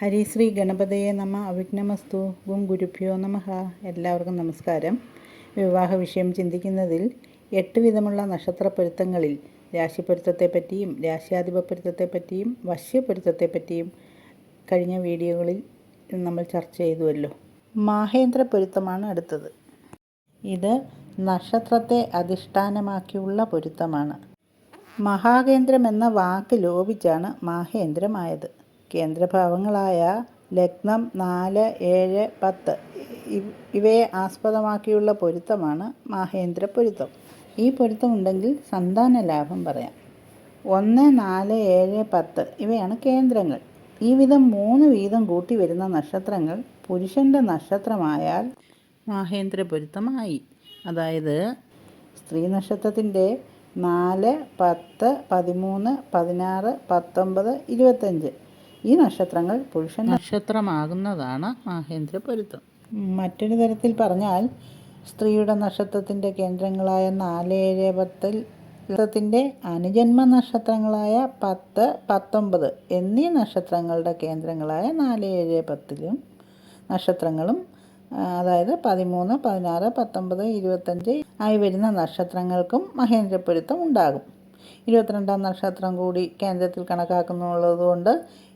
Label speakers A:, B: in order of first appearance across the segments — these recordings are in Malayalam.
A: ഹരിശ്രീ ഗണപതയെ നമ അവിഘ്നമസ്തു ഗും ഗുരുഭ്യോ നമഃ എല്ലാവർക്കും നമസ്കാരം. വിവാഹ വിഷയം ചിന്തിക്കുന്നതിൽ എട്ട് വിധമുള്ള നക്ഷത്ര പൊരുത്തങ്ങളിൽ രാശിപ്പൊരുത്തത്തെപ്പറ്റിയും രാശ്യാധിപപ്പൊരുത്തത്തെപ്പറ്റിയും വശ്യപ്പൊരുത്തത്തെപ്പറ്റിയും കഴിഞ്ഞ വീഡിയോകളിൽ നമ്മൾ ചർച്ച ചെയ്തുവല്ലോ. മാഹേന്ദ്ര പൊരുത്തമാണ് അടുത്തത്. ഇത് നക്ഷത്രത്തെ അധിഷ്ഠാനമാക്കിയുള്ള പൊരുത്തമാണ്. മഹാകേന്ദ്രം എന്ന വാക്ക് ലോപിച്ചാണ് മാഹേന്ദ്രമായത്. കേന്ദ്രഭാവങ്ങളായ ലഗ്നം നാല് ഏഴ് പത്ത്. ഇവ് ഇവയെ ആസ്പദമാക്കിയുള്ള പൊരുത്തമാണ് മാഹേന്ദ്ര പൊരുത്തം. ഈ പൊരുത്തമുണ്ടെങ്കിൽ സന്താന ലാഭം പറയാം. ഒന്ന് നാല് ഏഴ് പത്ത്. ഇവയാണ് കേന്ദ്രങ്ങൾ. ഈ വിധം മൂന്ന് വീതം കൂട്ടി വരുന്ന നക്ഷത്രങ്ങൾ പുരുഷന്റെ നക്ഷത്രമായാൽ മാഹേന്ദ്ര പൊരുത്തമായി. അതായത് സ്ത്രീ നക്ഷത്രത്തിന്റെ നാല് പത്ത് പതിമൂന്ന് പതിനാറ് പത്തൊമ്പത് ഇരുപത്തഞ്ച്. ഈ നക്ഷത്രങ്ങൾ പുരുഷൻ നക്ഷത്രമാകുന്നതാണ് മാഹേന്ദ്ര പൊരുത്തം. മറ്റൊരു തരത്തിൽ പറഞ്ഞാൽ സ്ത്രീയുടെ നക്ഷത്രത്തിന്റെ കേന്ദ്രങ്ങളായ നാല് ഏഴ് പത്തിൽ ത്തിന്റെ അനുജന്മ നക്ഷത്രങ്ങളായ പത്ത് പത്തൊമ്പത് എന്നീ നക്ഷത്രങ്ങളുടെ കേന്ദ്രങ്ങളായ നാല് ഏഴ് പത്തിലും നക്ഷത്രങ്ങളും അതായത് പതിമൂന്ന് പതിനാറ് പത്തൊമ്പത് ഇരുപത്തഞ്ച് ആയി വരുന്ന നക്ഷത്രങ്ങൾക്കും മഹേന്ദ്രപ്പൊരുത്തം ഉണ്ടാകും. ഇരുപത്തിരണ്ടാം നക്ഷത്രം കൂടി കേന്ദ്രത്തിൽ കണക്കാക്കുന്നുള്ളതുകൊണ്ട്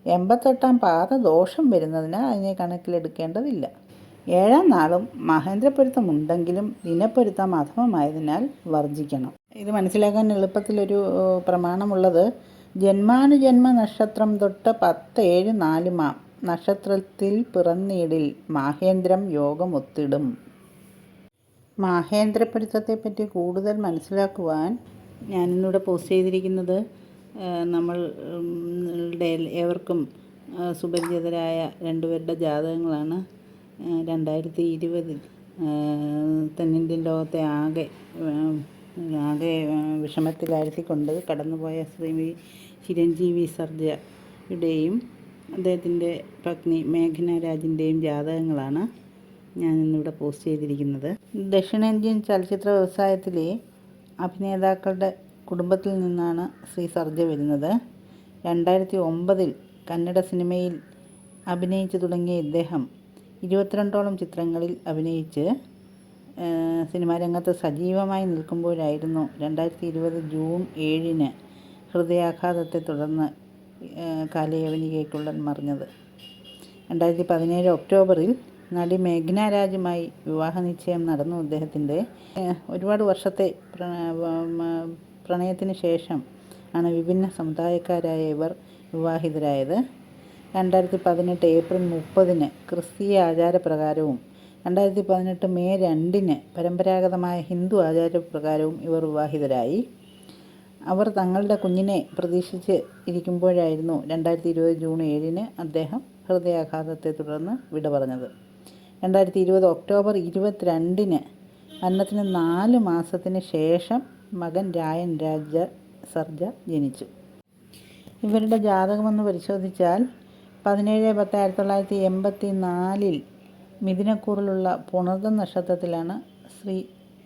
A: എൺപത്തെട്ടാം പാത ദോഷം വരുന്നതിനാൽ അതിനെ കണക്കിലെടുക്കേണ്ടതില്ല. ഏഴാം നാളും മഹേന്ദ്രപ്പൊരുത്തം ഉണ്ടെങ്കിലും ദിനപ്പൊരുത്തം അധമമായതിനാൽ വർജിക്കണം ഇത് മനസ്സിലാക്കാൻ എളുപ്പത്തിലൊരു പ്രമാണമുള്ളത്. ജന്മാനുജന്മ നക്ഷത്രം തൊട്ട് പത്ത് ഏഴ് നാല് മാം നക്ഷത്രത്തിൽ പിറന്നീടിൽ മാഹേന്ദ്രം യോഗം ഒത്തിടും മാഹേന്ദ്രപ്പൊരുത്തത്തെപ്പറ്റി കൂടുതൽ മനസ്സിലാക്കുവാൻ ഞാനിന്നിവിടെ പോസ്റ്റ് ചെയ്തിരിക്കുന്നത് നമ്മളുടെ ഏവർക്കും സുപരിചിതരായ രണ്ടുപേരുടെ ജാതകങ്ങളാണ് രണ്ടായിരത്തി ഇരുപതിൽ തെന്നിന്ത്യൻ ലോകത്തെ ആകെ ആകെ വിഷമത്തിലാഴ്ത്തിക്കൊണ്ട് കടന്നുപോയ ശ്രീ ചിരഞ്ജീവി സർജയുടെയും അദ്ദേഹത്തിന്റെ പത്നി മേഘന രാജിന്റെയും ജാതകങ്ങളാണ് ഞാൻ ഇന്നിവിടെ പോസ്റ്റ് ചെയ്തിരിക്കുന്നത്. ദക്ഷിണേന്ത്യൻ ചലച്ചിത്ര വ്യവസായത്തിലെ അഭിനേതാക്കളുടെ കുടുംബത്തിൽ നിന്നാണ് ശ്രീ സർജ വരുന്നത്. രണ്ടായിരത്തി ഒമ്പതിൽ കന്നഡ സിനിമയിൽ അഭിനയിച്ചു തുടങ്ങിയ ഇദ്ദേഹം ഇരുപത്തിരണ്ടോളം ചിത്രങ്ങളിൽ അഭിനയിച്ച് സിനിമാ രംഗത്ത് സജീവമായി നിൽക്കുമ്പോഴായിരുന്നു രണ്ടായിരത്തി ഇരുപത് ജൂൺ ഏഴിന് ഹൃദയാഘാതത്തെ തുടർന്ന് കാലയവനികയ്ക്കുള്ളൻ മറിഞ്ഞത്. രണ്ടായിരത്തി പതിനേഴ് ഒക്ടോബറിൽ നടി മേഘ്ന രാജുമായി വിവാഹ നിശ്ചയം നടന്നു അദ്ദേഹത്തിന്റെ ഒരുപാട് വർഷത്തെ പ്രണയത്തിന് ശേഷം ആണ് വിഭിന്ന സമുദായക്കാരായ ഇവർ വിവാഹിതരായത്. രണ്ടായിരത്തി പതിനെട്ട് ഏപ്രിൽ മുപ്പതിന് ക്രിസ്തീയ ആചാരപ്രകാരവും രണ്ടായിരത്തി പതിനെട്ട് മെയ് രണ്ടിന് പരമ്പരാഗതമായ ഹിന്ദു ആചാരപ്രകാരവും ഇവർ വിവാഹിതരായി. അവർ തങ്ങളുടെ കുഞ്ഞിനെ പ്രതീക്ഷിച്ച് ഇരിക്കുമ്പോഴായിരുന്നു രണ്ടായിരത്തി ഇരുപത് ജൂൺ ഏഴിന് അദ്ദേഹം ഹൃദയാഘാതത്തെ തുടർന്ന് വിട പറഞ്ഞത്. രണ്ടായിരത്തി ഇരുപത് ഒക്ടോബർ ഇരുപത്തിരണ്ടിന് മരണത്തിന് നാല് മാസത്തിന് ശേഷം മകൻ രായൻ രാജ സർജ ജനിച്ചു. ഇവരുടെ ജാതകമെന്ന് പരിശോധിച്ചാൽ പതിനേഴ് പത്ത് ആയിരത്തി തൊള്ളായിരത്തി എൺപത്തി നാലിൽ മിഥുനക്കൂറിലുള്ള പുണർദ നക്ഷത്രത്തിലാണ് ശ്രീ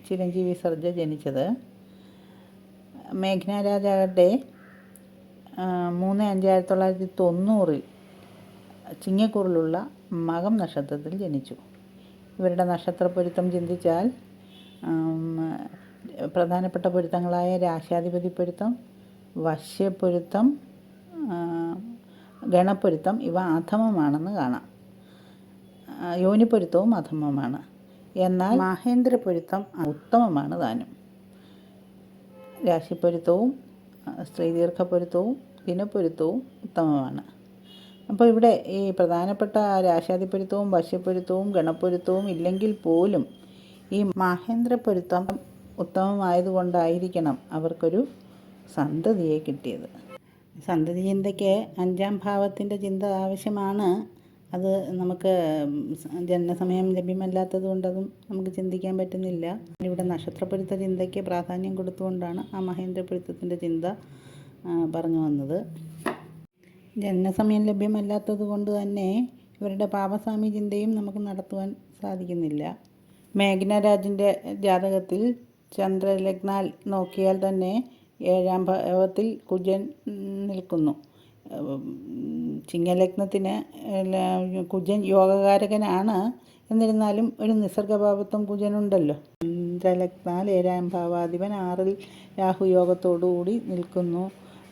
A: ചിരഞ്ജീവി സർജ ജനിച്ചത്. മേഘ്ന രാജാകട്ടെ മൂന്ന് അഞ്ച് ആയിരത്തി തൊള്ളായിരത്തി തൊണ്ണൂറിൽ ചിങ്ങക്കൂറിലുള്ള മകം നക്ഷത്രത്തിൽ ജനിച്ചു. ഇവരുടെ നക്ഷത്ര പൊരുത്തം ചിന്തിച്ചാൽ പ്രധാനപ്പെട്ട പൊരുത്തങ്ങളായ രാശാധിപതി പൊരുത്തം വശ്യപ്പൊരുത്തം ഗണപ്പൊരുത്തം ഇവ അധമമാണെന്ന് കാണാം. യോനിപ്പൊരുത്തവും അധമമാണ് എന്നാൽ മഹേന്ദ്ര പൊരുത്തം ഉത്തമമാണ് താനും. രാശിപ്പൊരുത്തവും സ്ത്രീദീർഘപ്പൊരുത്തവും ദിനപ്പൊരുത്തവും ഉത്തമമാണ്. അപ്പോൾ ഇവിടെ ഈ പ്രധാനപ്പെട്ട രാശാധിപ്പൊരുത്തവും വശ്യപ്പൊരുത്തവും ഗണപ്പൊരുത്തവും ഇല്ലെങ്കിൽ പോലും ഈ മഹേന്ദ്ര പൊരുത്തം ഉത്തമമായതുകൊണ്ടായിരിക്കണം അവർക്കൊരു സന്തതിയെ കിട്ടിയത്. സന്തതി ചിന്തയ്ക്ക് അഞ്ചാം ഭാവത്തിന്റെ ചിന്ത ആവശ്യമാണ്. അത് നമുക്ക് ജനനസമയം ലഭ്യമല്ലാത്തത് കൊണ്ടതും നമുക്ക് ചിന്തിക്കാൻ പറ്റുന്നില്ല. ഇവിടെ നക്ഷത്രപ്പൊരുത്ത ചിന്തയ്ക്ക് പ്രാധാന്യം കൊടുത്തുകൊണ്ടാണ് ആ മഹേന്ദ്രപ്പൊരുത്തത്തിന്റെ ചിന്ത പറഞ്ഞു വന്നത്. ജനനസമയം ലഭ്യമല്ലാത്തത് കൊണ്ട് തന്നെ ഇവരുടെ പാപസ്വാമി ചിന്തയും നമുക്ക് നടത്തുവാൻ സാധിക്കുന്നില്ല. മേഘ്നരാജിന്റെ ജാതകത്തിൽ ചന്ദ്രലഗ്നാൽ നോക്കിയാൽ തന്നെ ഏഴാം ഭാവത്തിൽ കുജൻ നിൽക്കുന്നു. ചിങ്ങലഗ്നത്തിന് കുജൻ യോഗകാരകനാണ്. എന്നിരുന്നാലും ഒരു നിസർഗഭാവത്വം കുജനുണ്ടല്ലോ. ചന്ദ്രലഗ്നാൽ ഏഴാം ഭാവാധിപൻ ആറിൽ രാഹു യോഗത്തോടുകൂടി നിൽക്കുന്നു.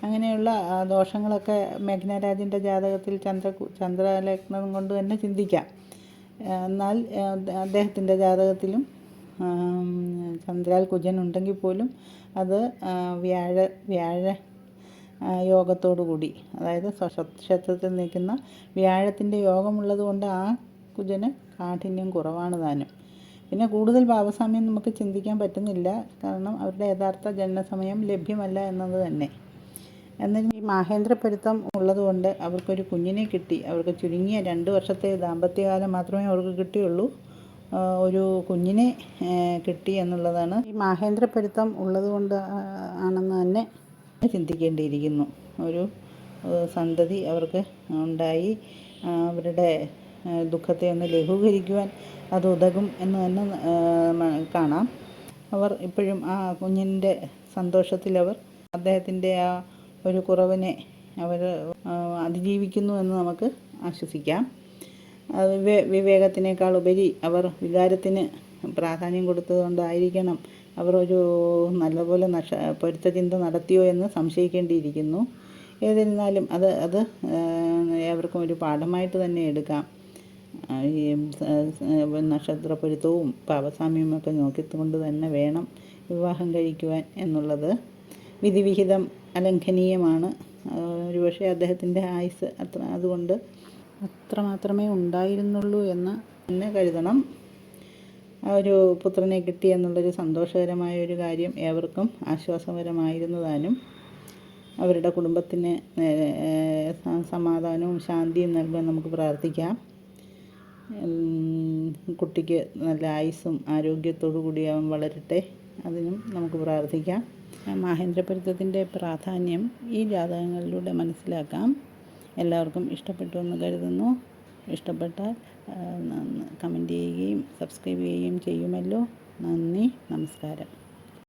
A: അങ്ങനെയുള്ള ദോഷങ്ങളൊക്കെ മേഘ്നരാജിന്റെ ജാതകത്തിൽ ചന്ദ്ര ചന്ദ്രലഗ്നം കൊണ്ട് തന്നെ ചിന്തിക്കാം. എന്നാൽ അദ്ദേഹത്തിന്റെ ജാതകത്തിലും ചന്ദ്രാൽ കുജൻ ഉണ്ടെങ്കിൽ പോലും അത് വ്യാഴ വ്യാഴ യോഗത്തോടു കൂടി അതായത് സ്വക്ഷേത്രത്തിൽ നിൽക്കുന്ന വ്യാഴത്തിന്റെ യോഗമുള്ളത് കൊണ്ട് ആ കുജന് കാഠിന്യം കുറവാണ് താനും. പിന്നെ കൂടുതൽ ഭാവസാമ്യം നമുക്ക് ചിന്തിക്കാൻ പറ്റുന്നില്ല. കാരണം അവരുടെ യഥാർത്ഥ ജനനസമയം ലഭ്യമല്ല എന്നത് തന്നെ. എന്നാലും ഈ മാഹേന്ദ്രപൊരുത്തം ഉള്ളതുകൊണ്ട് അവർക്കൊരു കുഞ്ഞിനെ കിട്ടി. അവർക്ക് ചുരുങ്ങിയ രണ്ട് വർഷത്തെ ദാമ്പത്യകാലം മാത്രമേ അവർക്ക് കിട്ടിയുള്ളൂ. ഒരു കുഞ്ഞിനെ കിട്ടി എന്നുള്ളതാണ്. ഈ മാഹേന്ദ്രപൊരുത്തം ഉള്ളതുകൊണ്ട് ആണെന്ന് തന്നെ ചിന്തിക്കേണ്ടിയിരിക്കുന്നു. ഒരു സന്തതി അവർക്ക് ഉണ്ടായി. അവരുടെ ദുഃഖത്തെ ഒന്ന് ലഘൂകരിക്കുവാൻ അത് ഉതകും എന്ന് തന്നെ കാണാം. അവർ ഇപ്പോഴും ആ കുഞ്ഞിന്റെ സന്തോഷത്തിലവർ അദ്ദേഹത്തിന്റെ ആ ഒരു കുറവിനെ അവർ അതിജീവിക്കുന്നു എന്ന് നമുക്ക് ആശ്വസിക്കാം. വിവേ വിവേകത്തിനേക്കാൾ ഉപരി അവർ വികാരത്തിന് പ്രാധാന്യം കൊടുത്തതുകൊണ്ടായിരിക്കണം അവർ ഒരു നല്ലപോലെ നഷ പൊരുത്തചിന്ത നടത്തിയോ എന്ന് സംശയിക്കേണ്ടിയിരിക്കുന്നു. ഏതിരുന്നാലും അത് അത് ഏവർക്കും ഒരു പാഠമായിട്ട് തന്നെ എടുക്കാം. ഈ നക്ഷത്ര പൊരുത്തവും പാവസാമ്യമൊക്കെ നോക്കിക്കൊണ്ട് തന്നെ വേണം വിവാഹം കഴിക്കുവാൻ എന്നുള്ളത്. വിധിവിഹിതം അലംഘനീയമാണ്. ഒരുപക്ഷെ അദ്ദേഹത്തിന്റെ ആയുസ് അത്ര അതുകൊണ്ട് അത്ര മാത്രമേ ഉണ്ടായിരുന്നുള്ളൂ എന്ന് തന്നെ കരുതണം. ആ ഒരു പുത്രനെ കിട്ടി എന്നുള്ളൊരു സന്തോഷകരമായ ഒരു കാര്യം ഏവർക്കും ആശ്വാസകരമായിരുന്നു താനും അവരുടെ കുടുംബത്തിന് സമാധാനവും ശാന്തിയും നൽകാൻ നമുക്ക് പ്രാർത്ഥിക്കാം. കുട്ടിക്ക് നല്ല ആയുസ്സും ആരോഗ്യത്തോടു കൂടി അവൻ വളരട്ടെ അതിനും നമുക്ക് പ്രാർത്ഥിക്കാം. മഹേന്ദ്രപുരത്തിന്റെ പ്രാധാന്യം ഈ ജാതകങ്ങളിലൂടെ മനസ്സിലാക്കാം. എല്ലാവർക്കും ഇഷ്ടപ്പെട്ടു എന്ന് കരുതുന്നു. ഇഷ്ടപ്പെട്ടാൽ കമന്റ് ചെയ്യുകയും സബ്സ്ക്രൈബ് ചെയ്യുകയും ചെയ്യുമല്ലോ. നന്ദി നമസ്കാരം.